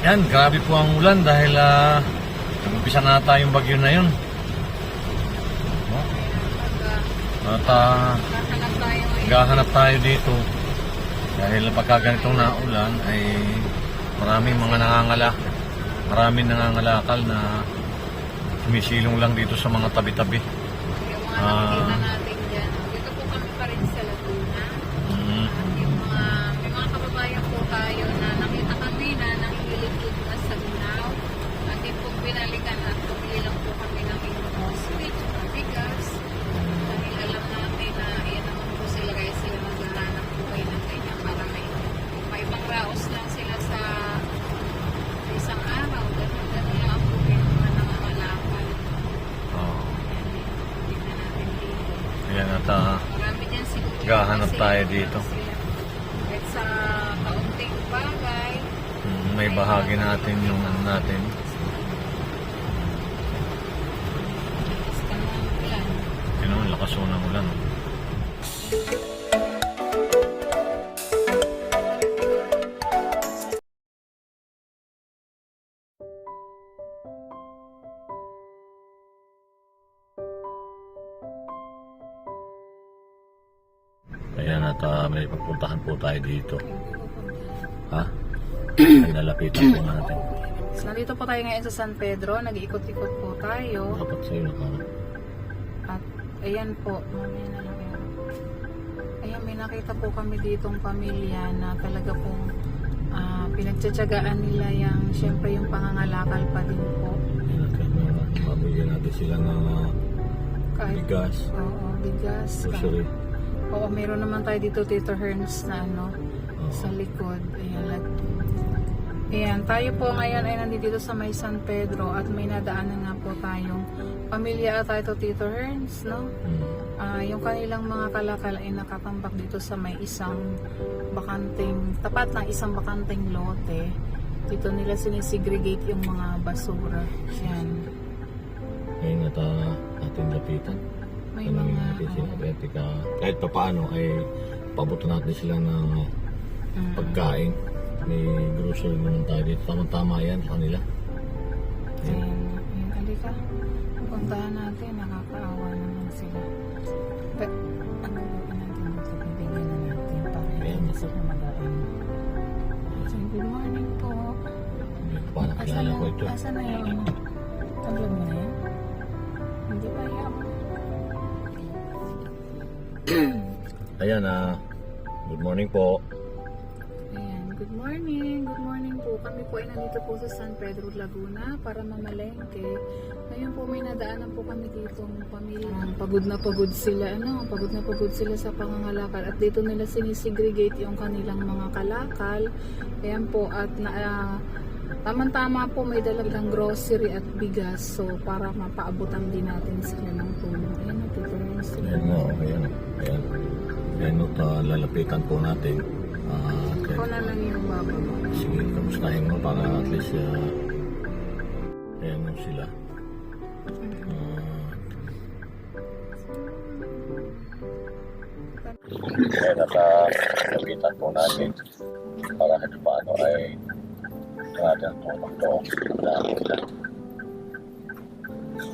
Yan, grabe po ang ulan dahil ah, nag-umpisa na tayong bagyo na yun. At ah, tayo ngayon. gahanap tayo dito dahil pagka ganitong naulan ay maraming mga nangangala maraming nangangalakal na sumisilong lang dito sa mga tabi-tabi Yung mga Ah. nakikita natin dyan. Dito po kami pa rin sa Laguna. mm, At yung mga, may mga kababayan po tayo na nakita kami na nangihilig na sa Gunaw. At din po binalikan at pumili lang po kami ng inyong switch at bigas. Dahil alam natin na yan naman po sila kaya sila maghahanap po kayo ng ganyan para may, may ibang raos lang sila sa sa isang araw. Ganun, ganun lang po yung mga nangangalakal. oh, Tingnan natin dito. ayan at ah, Marami dyan siguro. Gahanap kasi tayo ano dito. Kahit sa kaunting bagay. mm, may bahagi natin yung ano natin at ah, may pagpuntahan po tayo dito. Ha? Ay nalapitan po natin. So, nandito po tayo ngayon sa San Pedro. Nag-iikot-ikot po tayo. Dapat sa'yo naka... At ayan po. Mamaya na lang yan. Ayan, may nakita po kami ditong pamilya na talaga pong ah, pinagtsatsagaan nila yung, syempre yung pangangalakal pa din po. Uh, mabigyan natin sila ng ah, Kahit, bigas, oo, bigas. grocery. Oo, meron naman tayo dito, Tito Herms, na ano, Oo. sa likod. Ayan, lag- Ayan, tayo po ngayon ay nandito sa may San Pedro at may nadaanan nga po tayong pamilya at tayo Tito Herms, no? Ah, yung kanilang mga kalakal ay nakatambak dito sa may isang bakanting, tapat ng isang bakanting lote. Dito nila sinisegregate yung mga basura. Ayan. Ngayon at uh, ating lapitan. May Tanungin mga, natin sila. ano, Kahit, pa paano ay pabuto natin sila ng mm, pagkain. May grocery naman tayo dito. Tama-tama yan sa kanila. Ayan, halika. Puntahan natin, nakakaawa naman sila. But, ano gawin natin dito? Bibigyan na natin para hindi Ayan. na sila magaan. So, good morning po. Hindi ko pa nakilala ko ito. Asa na yung Ayan ah. good morning po. Ayan, good morning. Good morning po. Kami po ay nandito po sa San Pedro, Laguna para mamalengke. Ngayon po may nadaanan po kami dito ng pamilya. Pagod na pagod sila, ano, pagod na pagod sila sa pangangalakal at dito nila sinisegregate yung kanilang mga kalakal. Ayan po at na, ah, Tama-tama po may dalagang grocery at bigas so para mapaabutan din natin sila ng tulong. Ayan, na. oh, Ayan. Ayan. Ayan at ah, lalapitan po natin. Ah, Ako kaya, na lang yung baba mo. sige, kamustahin mo para at least ah, ayan mo sila. Ah, Ayan at uh, lapitan po natin para kahit paano ay natin tulong to. Dahil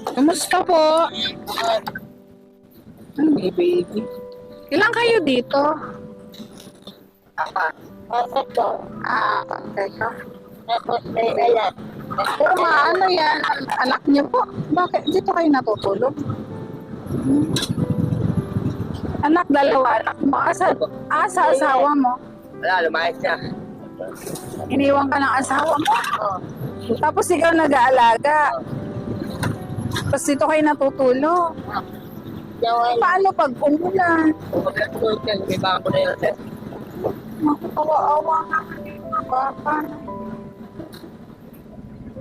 Kumusta po? Ano baby? Ilan kayo dito? Ako po. Ah, may alam. Pero mga ano yan, an- anak niyo po. Bakit dito kayo natutulog? Anak dalawa, anak mo. Asa, asa asawa mo? Wala, lumayas na. Iniwan ka ng asawa mo. Oo. Tapos ikaw nag-aalaga. Tapos dito kayo natutulog. Yawan. Paano pag umulan? Pagkatulog yan, may bako na yun. Makakawa nga yung mga bata.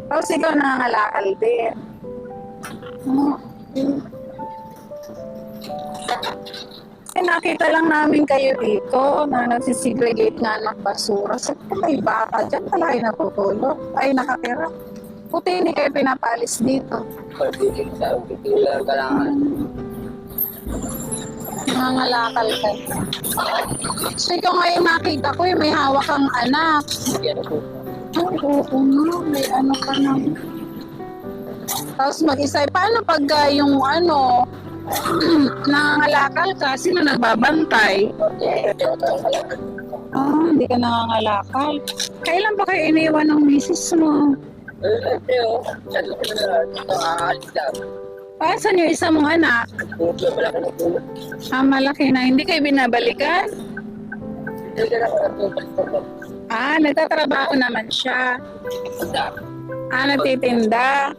Tapos ikaw nangangalakal din. Hmm. Eh, nakita lang namin kayo dito na nagsisegregate nga ng basura. Sabi ko, may bata dyan pala kayo natutulog. Ay, nakatira. Puti hindi kayo pinapalis dito. Pagkigil sa pagkigil ka lang. Nangangalakal kayo. So, ikaw ngayon nakita ko, eh, may hawak kang anak. Ay, oo nga, may ano ka na. Tapos mag-isa, paano pag ah, yung ano, nangangalakal ka, sino nagbabantay? Ah, hindi ka nangangalakal. Kailan ba kayo iniwan ng misis mo? Ah, saan yung isa mong anak? Ah, malaki na. Hindi kayo binabalikan? Ah, nagtatrabaho naman siya. Ah, nagtitinda.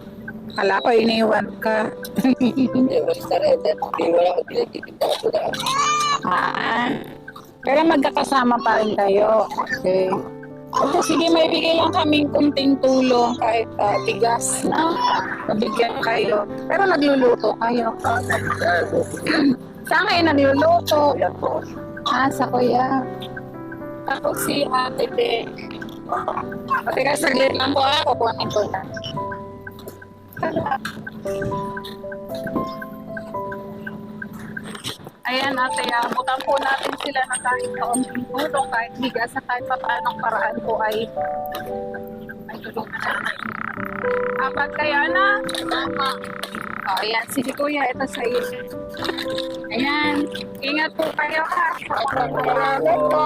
Kala ko iniwan ka. ah, pero magkakasama pa rin kayo. Okay. Okay, sige, may bigay lang kaming kunting tulong kahit ah, bigas na mabigyan kayo. Pero nagluluto kayo. Saan kayo nagluluto? Ah, sa kuya. Ako si Ate Be. Teka, saglit lang po ako. Kukunin ko na. Ayan ate, abutan po natin sila na kahit kaunting tulong, kahit bigas sa kahit pa paanong paraan po ay ay tulungan natin. Apat kaya na? Tama. O, ayan. Sige kuya, ito sa iyo. Ayan. Ingat po kayo ha. Salamat po.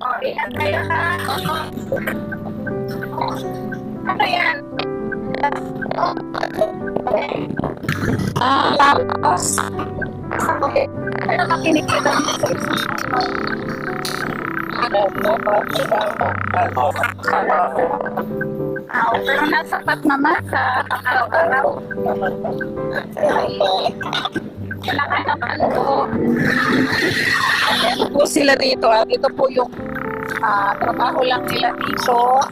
O, ingat kayo ha. Ano yan? Ah, tapos. Okay. Ano na kinikita mo sa Ah, pero nasapat naman sa araw-araw. Wala ka naman po. Ayan po sila dito at ito po yung ah, trabaho lang nila dito.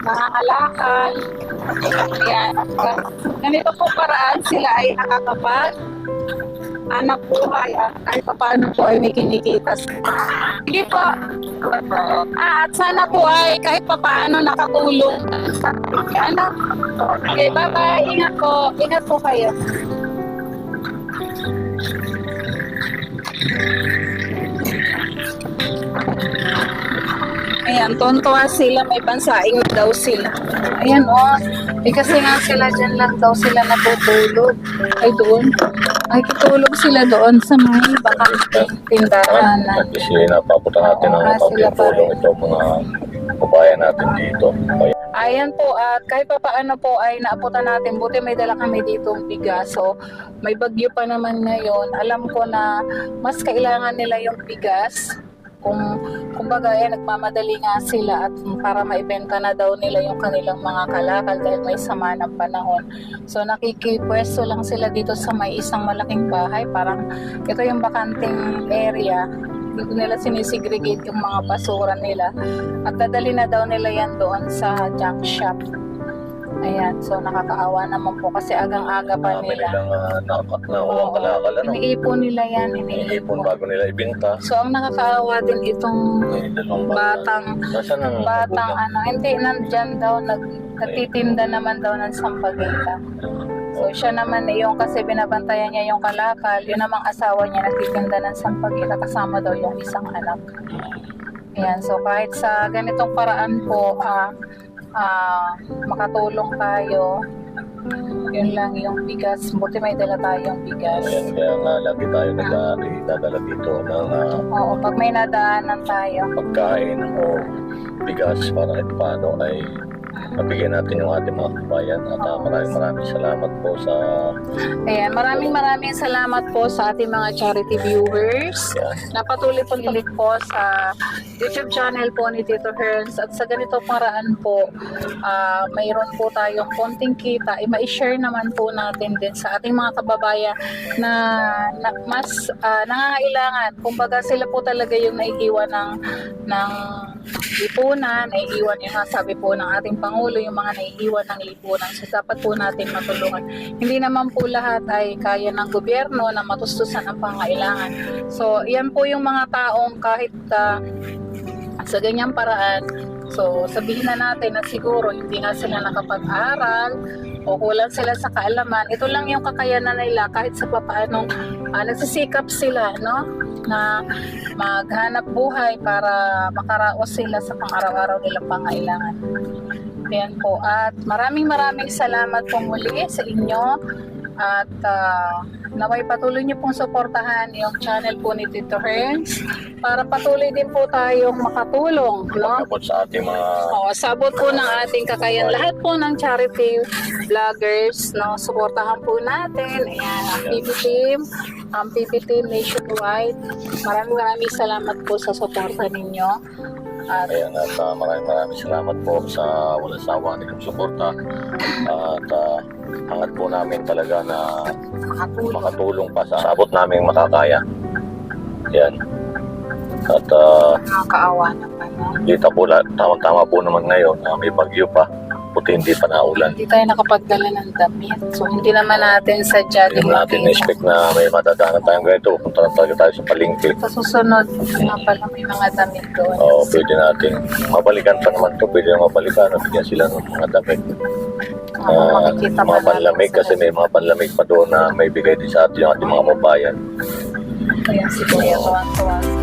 Nangangalakal. Ayan. Ganito po paraan sila ay nakakapag anak buhay at kahit pa paano po ay may kinikita sila. Sige po. Ah, at sana po ay kahit pa paano nakatulong anak. Okay, bye-bye. Ingat po. Ingat po kayo. Ayan, tontuwa sila, may pansaing daw sila. Ayan, oh. Eh, kasi nga sila dyan lang daw sila natutulog. Ay, doon. Ay, tutulog sila doon sa may bakanting tindahan. At kasi napapunta natin ng Ah, sila pa tulong rin. ito mga kabayan natin dito. Kaya Ayan po, at kahit pa paano po ay naaputan natin. Buti may dala kami dito bigas. So, may bagyo pa naman ngayon. Alam ko na mas kailangan nila yung bigas. Kung kumbaga eh, nagmamadali nga sila at para maibenta na daw nila yung kanilang mga kalakal dahil may sama ng panahon. So nakikipwesto lang sila dito sa may isang malaking bahay. Parang ito yung bakanting area. Dito nila sinisegregate yung mga basura nila. At dadali na daw nila yan doon sa junk shop. Ayan, so nakakaawa naman po kasi agang-aga pa marami nila. nilang uh, na ulang kalakal. Ano? Iniipon nila yan, Iniipon iniipon. bago nila ibenta. So ang nakakaawa din itong May dalawang batang Nasaan ang batang ano, hindi nandyan daw nag nagtitinda naman daw ng sampagita. So siya naman eh, yung kasi binabantayan niya yung kalakal, yun namang asawa niya nagtitinda ng sampagita kasama daw yung isang anak. Ayan, so kahit sa ganitong paraan po, ah ah, makatulong tayo. Yun lang yung bigas. Buti may dala tayong bigas. Ayan, kaya nga lagi tayo nagdadala dito ng ah, Oo, pag may nadaanan tayo. pagkain o bigas para kahit paano ay mabigyan natin yung ating mga kabayan at ah, maraming maraming salamat po sa Ayan, maraming maraming salamat po sa ating mga charity viewers. yan. Napatuloy po ulit po sa YouTube channel po ni Tito Herns at sa ganito paraan po ah, mayroon po tayong konting kita i ma-share naman po natin din sa ating mga kababayan na, na mas ah, nangangailangan kumbaga sila po talaga yung naiiwan ng ng lipunan, naiiwan yung sabi po ng ating Pangulo, yung mga naiiwan ng lipunan. So dapat po natin matulungan. Hindi naman po lahat ay kaya ng gobyerno na matustusan ang pangailangan. So yan po yung mga taong kahit ah, sa ganyang paraan, so sabihin na natin na siguro hindi nga sila nakapag-aral o kulang sila sa kaalaman. Ito lang yung kakayanan nila kahit sa papaano ah, nagsisikap sila, no? Na maghanap buhay para makaraos sila sa pang-araw-araw nilang pangailangan. Ayan po. At maraming maraming salamat po muli sa inyo. At ah, naway patuloy niyo pong suportahan yung channel po ni Tito Herns para patuloy din po tayong makatulong. No? Tapos sa ating mga O, sabot po ng ating kakayan. Lahat po ng charity vloggers, no, suportahan po natin. Ayan, ang PB Team, ang PB Team nationwide. Maraming maraming salamat po sa suporta ninyo. Ayan, at uh, maraming maraming salamat po sa walang sawa ninyong suporta. At uh, hangat po namin talaga na makatulong. pa sa abot namin makakaya. Yan. At uh, Nakakaawa naman. No? kita po tamang-tama po naman ngayon na may bagyo pa. Puti hindi pa naulan. Hindi tayo nakapagdala ng damit. So, hindi naman natin sadya Hindi natin na-expect na may matadaanan tayong ganito. Punta lang talaga tayo sa palengke. Sa susunod, nga pala may mga damit doon. Oo, pwede natin mabalikan pa naman to. Pwede na mabalikan. Bigyan sila ng mga damit. Mga Ah, makikita pa mga natin panlamig kasi may mga panlamig pa doon na may bigay din sa atin yung ating mga mabayan. Kaya si Kuya tuwang-tuwa.